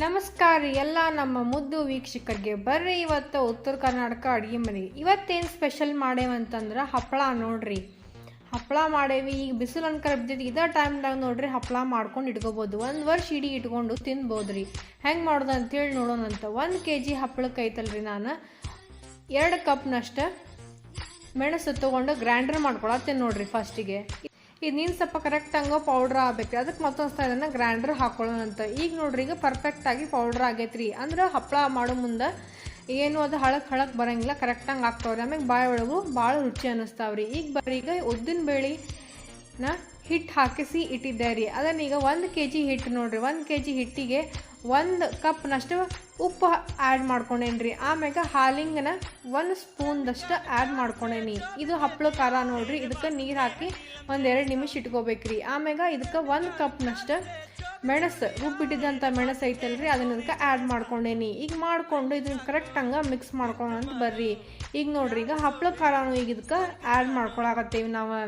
ನಮಸ್ಕಾರ ಎಲ್ಲ ನಮ್ಮ ಮುದ್ದು ವೀಕ್ಷಕರಿಗೆ ಬರ್ರಿ ಇವತ್ತು ಉತ್ತರ ಕರ್ನಾಟಕ ಅಡುಗೆ ಮನೆಗೆ ಇವತ್ತೇನು ಸ್ಪೆಷಲ್ ಮಾಡೇವಂತಂದ್ರೆ ಹಪ್ಪಳ ನೋಡ್ರಿ. ಹಪ್ಪಳ ಮಾಡೇವಿ, ಈಗ ಬಿಸಿಲು ಅನ್ಕರ ಬಿದ್ದೈತಿ. ಇದೇ ಟೈಮ್ದಾಗ ನೋಡ್ರಿ ಹಪ್ಪಳ ಮಾಡ್ಕೊಂಡು ಇಟ್ಕೋಬೋದು. ಒಂದು ವರ್ಷ ಇಡೀ ಇಟ್ಕೊಂಡು ತಿನ್ಬೋದು ರೀ ಹೆಂಗೆ ಮಾಡೋದು ಅಂತೇಳಿ ನೋಡೋಣಂತ ಒಂದು ಕೆ ಜಿ ಹಪ್ಪಳಕ್ಕೆ ಐತಲ್ರಿ ನಾನು. ಎರಡು ಕಪ್ನಷ್ಟು ಮೆಣಸು ತೊಗೊಂಡು ಗ್ರೈಂಡರ್ ಮಾಡ್ಕೊಳತ್ತೇನೆ ನೋಡ್ರಿ ಫಸ್ಟಿಗೆ ಇದು ನೀನು ಸ್ವಲ್ಪ ಕರೆಕ್ಟ್ ಹಂಗೆ ಪೌಡ್ರ್ ಆಗಬೇಕು. ಅದಕ್ಕೆ ಮತ್ತೊಂದು ಸಲ ಇದನ್ನು ಗ್ರೈಂಡರ್ ಹಾಕೊಳ್ಳೋಣಂತ ಈಗ ನೋಡ್ರಿ, ಈಗ ಪರ್ಫೆಕ್ಟಾಗಿ ಪೌಡ್ರ್ ಆಗೈತ್ರಿ. ಅಂದ್ರೆ ಹಪ್ಪಳ ಮಾಡೋ ಮುಂದೆ ಏನು ಅದು ಹಳಕ್ ಹಳಕ್ ಬರಂಗಿಲ್ಲ ಕರೆಕ್ಟಂಗೆ ಆಗ್ತಾವ್ರಿ. ಆಮೇಲೆ ಬಾಯಿ ಒಳಗೂ ಭಾಳ ರುಚಿ ಅನ್ನಿಸ್ತಾವ್ರಿ ಈಗ ಬರೀ ಈಗ ಉದ್ದಿನ ಬೇಳೆನ ಹಿಟ್ಟು ಹಾಕಿಸಿ ಇಟ್ಟಿದ್ದೆ ರೀ. ಅದನ್ನ ಈಗ ಒಂದು ಕೆ ಜಿ ಹಿಟ್ಟು ನೋಡಿರಿ. ಒಂದು ಕೆ ಜಿ ಹಿಟ್ಟಿಗೆ ಒಂದು ಕಪ್ನಷ್ಟು ಉಪ್ಪು ಆ್ಯಡ್ ಮಾಡ್ಕೊಂಡೇನಿ ರೀ. ಆಮ್ಯಾಗ ಹಾಲಿಂಗನ ಒಂದು ಸ್ಪೂನ್ದಷ್ಟು ಆ್ಯಡ್ ಮಾಡ್ಕೊಂಡೇನಿ ಇದು ಹಪ್ಪಳ ಖಾರ ನೋಡಿರಿ. ಇದಕ್ಕೆ ನೀರು ಹಾಕಿ ಒಂದು ಎರಡು ನಿಮಿಷ ಇಟ್ಕೋಬೇಕ್ರಿ ಆಮ್ಯಾಗ ಇದಕ್ಕೆ ಒಂದು ಕಪ್ನಷ್ಟು ಮೆಣಸು ರುಬ್ಬಿಟ್ಟಿದ್ದಂಥ ಮೆಣಸು ಐತಲ್ರಿ ಅದನ್ನ ಇದಕ್ಕೆ ಆ್ಯಡ್ ಮಾಡ್ಕೊಂಡೇನಿ ಈಗ ಮಾಡಿಕೊಂಡು ಇದನ್ನ ಕರೆಕ್ಟ್ ಹಂಗೆ ಮಿಕ್ಸ್ ಮಾಡ್ಕೊಳಂತ ಬರ್ರಿ. ಈಗ ನೋಡ್ರಿ, ಈಗ ಹಪ್ಪಳ ಖಾರನೂ ಈಗ ಇದಕ್ಕೆ ಆ್ಯಡ್ ಮಾಡ್ಕೊಳಕತ್ತೀವಿ ನಾವು.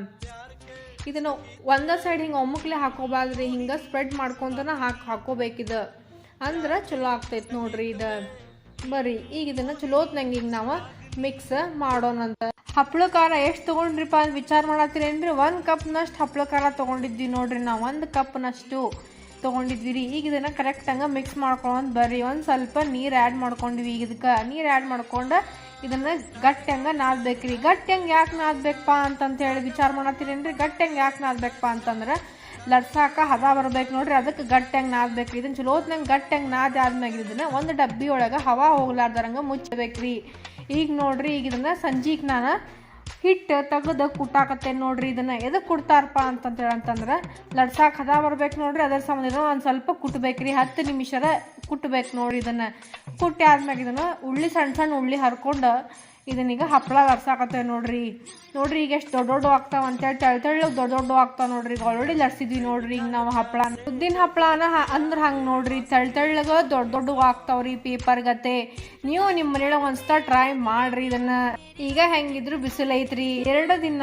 ಇದನ್ನು ಒಂದೇ ಸೈಡ್ ಹಿಂಗೆ ಒಮ್ಮಕ್ಲೆ ಹಾಕೋಬಾರ್ದ್ರಿ, ಹಿಂಗೆ ಸ್ಪ್ರೆಡ್ ಮಾಡ್ಕೊತನ ಹಾಕಿ, ಹಾಕೋಬೇಕಿದ. ಅಂದ್ರೆ ಚಲೋ ಆಗ್ತೈತೆ ನೋಡ್ರಿ ಇದು. ಬರ್ರಿ, ಈಗ ಇದನ್ನು ಚಲೋತ್ನಂಗೆ ಈಗ ನಾವು ಮಿಕ್ಸ್ ಮಾಡೋಣಂತ ಹಪ್ಪಳ ಖಾರ ಎಷ್ಟು ತೊಗೊಂಡ್ರಿಪ್ಪ ಅಂತ ವಿಚಾರ ಮಾಡತ್ತೀರೇನ್ರಿ? ಒಂದು ಕಪ್ನಷ್ಟು ಹಪ್ಪಳ ಖಾರ ತೊಗೊಂಡಿದ್ವಿ ನೋಡ್ರಿ ನಾವು, ಒಂದು ಕಪ್ನಷ್ಟು ತೊಗೊಂಡಿದ್ವಿ ರೀ ಈಗ ಇದನ್ನು ಕರೆಕ್ಟಂಗೆ ಮಿಕ್ಸ್ ಮಾಡ್ಕೊಂಡು ಬರ್ರಿ. ಒಂದು ಸ್ವಲ್ಪ ನೀರು ಆ್ಯಡ್ ಮಾಡ್ಕೊಂಡಿವಿ ಈಗ ಇದಕ್ಕೆ. ನೀರು ಆ್ಯಡ್ ಮಾಡ್ಕೊಂಡು ಇದನ್ನು ಗಟ್ಟಿ ನಾದಬೇಕು ನಾದ್ಬೇಕ್ರಿ. ಗಟ್ಟಂಗೆ ಯಾಕೆ ನಾದ್ಬೇಕಪ್ಪ ಅಂತಂತ ಹೇಳಿ ವಿಚಾರ ಮಾಡತ್ತೀರೇನು ರೀ ಗಟ್ಟಂಗೆ ಯಾಕೆ ನಾದ್ಬೇಕಪ್ಪ ಅಂತಂದ್ರೆ ಲಡ್ಸಾಕ ಹದ ಬರ್ಬೇಕು ನೋಡ್ರಿ. ಅದಕ್ಕೆ ಗಟ್ಟಿ ನಾದ್ಬೇಕು ನಾದ್ಬೇಕ್ರಿ. ಇದನ್ನು ಚಲೋತ್ನಂಗೆ ಗಟ್ಟಿ ಹಂಗೆ ನಾದಿ ಆದ್ಮ್ಯಾಗ ಇದನ್ನ ಒಂದು ಡಬ್ಬಿ ಒಳಗೆ ಹವಾ ಹೋಗ್ಲಾರ್ದಾರಂಗೆ ಮುಚ್ಚಬೇಕ್ರಿ. ಈಗ ನೋಡ್ರಿ ಈಗ ಇದನ್ನು ಸಂಜೆಗೆ ನಾನು ಹಿಟ್ಟು ತೆಗೆದು ಕುಟ್ಟಾಕತ್ತೆ ನೋಡ್ರಿ ಇದನ್ನ. ಎದಕ್ಕೆ ಕುಡ್ತಾರಪ್ಪ ಅಂತಂತೇಳಿ ಅಂತಂದ್ರೆ, ಲಡ್ಸಾಕ್ ಹದ ಬರ್ಬೇಕು ನೋಡ್ರಿ, ಅದ್ರ ಸಂಬಂಧ ಒಂದು ಸ್ವಲ್ಪ ಕುಟ್ಬೇಕ್ರಿ. ಹತ್ತು ನಿಮಿಷರ ಕುಟ್ಬೇಕು ನೋಡ್ರಿ ಇದನ್ನ. ಕುಟ್ಟಿ ಆದ್ಮ್ಯಾಗ ಇದನ್ನ ಉಳ್ಳಿ ಸಣ್ಣ ಸಣ್ಣ ಉಳ್ಳಿ ಹರ್ಕೊಂಡು ಇದನ್ನೀಗ ಹಪ್ಪಳ ಲಡ್ಸಾಕತ್ತೇವೆ ನೋಡ್ರಿ. ನೋಡ್ರಿ ಈಗ ಎಷ್ಟು ದೊಡ್ಡ ದೊಡ್ಡ ಆಗ್ತಾವ ಅಂತೇಳಿ ತೆಳ್ ತೆಳ್ಳಗ್ ದೊಡ್ಡ ದೊಡ್ಡ ಆಗ್ತಾವ ನೋಡ್ರಿ. ಈಗ ಆಲ್ರೆಡಿ ಲಡ್ಸಿದ್ವಿ ನೋಡ್ರಿ ಈಗ ನಾವು ಹಪ್ಪಳ. ಉದ್ದಿನ ಹಪ್ಪಳನ ಅಂದ್ರೆ ಹಂಗೆ ನೋಡ್ರಿ. ತೆಳ್ ತೆಳ್ಳಗ ದೊಡ್ಡ ದೊಡ್ಡ ಆಗ್ತಾವ್ರಿ ಪೇಪರ್ ಗತೆ. ನೀವು ನಿಮ್ಮ ಮನೆಯೊಳಗೆ ಒಂದ್ಸಲ ಟ್ರೈ ಮಾಡ್ರಿ ಇದನ್ನ. ಈಗ ಹೆಂಗಿದ್ರು ಬಿಸಿಲೈತ್ರಿ ಎರಡು ದಿನ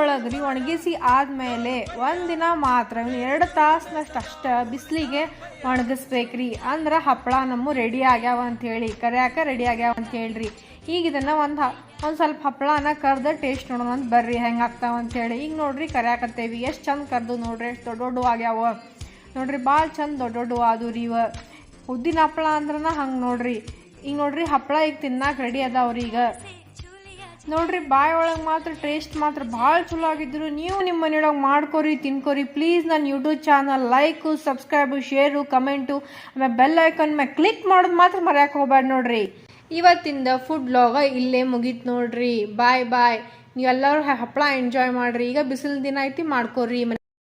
ಒಳಗ್ರಿ ಒಣಗಿಸಿ ಆದ್ಮೇಲೆ ಒಂದಿನ ಮಾತ್ರ ಎರಡು ತಾಸಿನಷ್ಟು ಅಷ್ಟ ಬಿಸಿಲಿಗೆ ಒಣಗಿಸ್ಬೇಕ್ರಿ. ಅಂದ್ರೆ ಹಪ್ಪಳ ನಮ್ಮ ರೆಡಿ ಆಗ್ಯಾವ ಅಂತ ಹೇಳಿ. ಕರಿಯಾಕ ರೆಡಿ ಆಗ್ಯಾವ ಅಂತ ಹೇಳ್ರಿ. ಈಗ ಇದನ್ನು ಒಂದು ಒಂದು ಸ್ವಲ್ಪ ಹಪ್ಪಳನ ಕರ್ದು ಟೇಸ್ಟ್ ನೋಡೋಣ ಅಂತ ಬರ್ರಿ, ಹೆಂಗೆ ಆಗ್ತಾವ ಅಂತೇಳಿ ಈಗ ನೋಡ್ರಿ ಕರ್ಯಾಕತ್ತೇವಿ ಎಷ್ಟು ಚಂದ ಕರ್ದು ನೋಡ್ರಿ, ಎಷ್ಟು ದೊಡ್ಡ ದೊಡ್ಡ ಆಗ್ಯಾವ. ನೋಡ್ರಿ ಭಾಳ ಚಂದ ದೊಡ್ಡ ದೊಡ್ಡ ಆದು ರೀ ಇವ. ಉದ್ದಿನ ಹಪ್ಪಳ ಅಂದ್ರನ ಹಂಗೆ ನೋಡ್ರಿ. ಈಗ ನೋಡ್ರಿ ಹಪ್ಪಳ ಈಗ ತಿನ್ನಾಕ ರೆಡಿ ಅದಾವ್ರಿ ಈಗ. ನೋಡ್ರಿ ಬಾಯಿ ಒಳಗೆ ಮಾತ್ರ ಟೇಸ್ಟ್ ಮಾತ್ರ ಭಾಳ ಚಲೋ ಆಗಿದ್ರು. ನೀವು ನಿಮ್ಮ ಮನೆಯೊಳಗೆ ಮಾಡ್ಕೊರಿ, ತಿನ್ಕೊರಿ. ಪ್ಲೀಸ್ ನನ್ನ YouTube channel like subscribe share comment ಆಮೇಲೆ ಬೆಲ್ ಐಕನ್ ಮೇಲೆ ಕ್ಲಿಕ್ ಮಾಡೋದು ಮಾತ್ರ ಮರ್ಯಾಕೆ ಹೋಗ್ಬೇಡ ನೋಡ್ರಿ. ಇವತ್ತಿಂದ ಫುಡ್ ಲಾಗ ಇಲ್ಲೇ ಮುಗೀತು ನೋಡ್ರಿ. ಬಾಯ್ ಬಾಯ್ ನೀವೆಲ್ಲರೂ ಹಪ್ಪಳ ಎಂಜಾಯ್ ಮಾಡ್ರಿ. ಈಗ ಬಿಸಿಲು ದಿನ ಐತಿ ಮಾಡ್ಕೊರಿ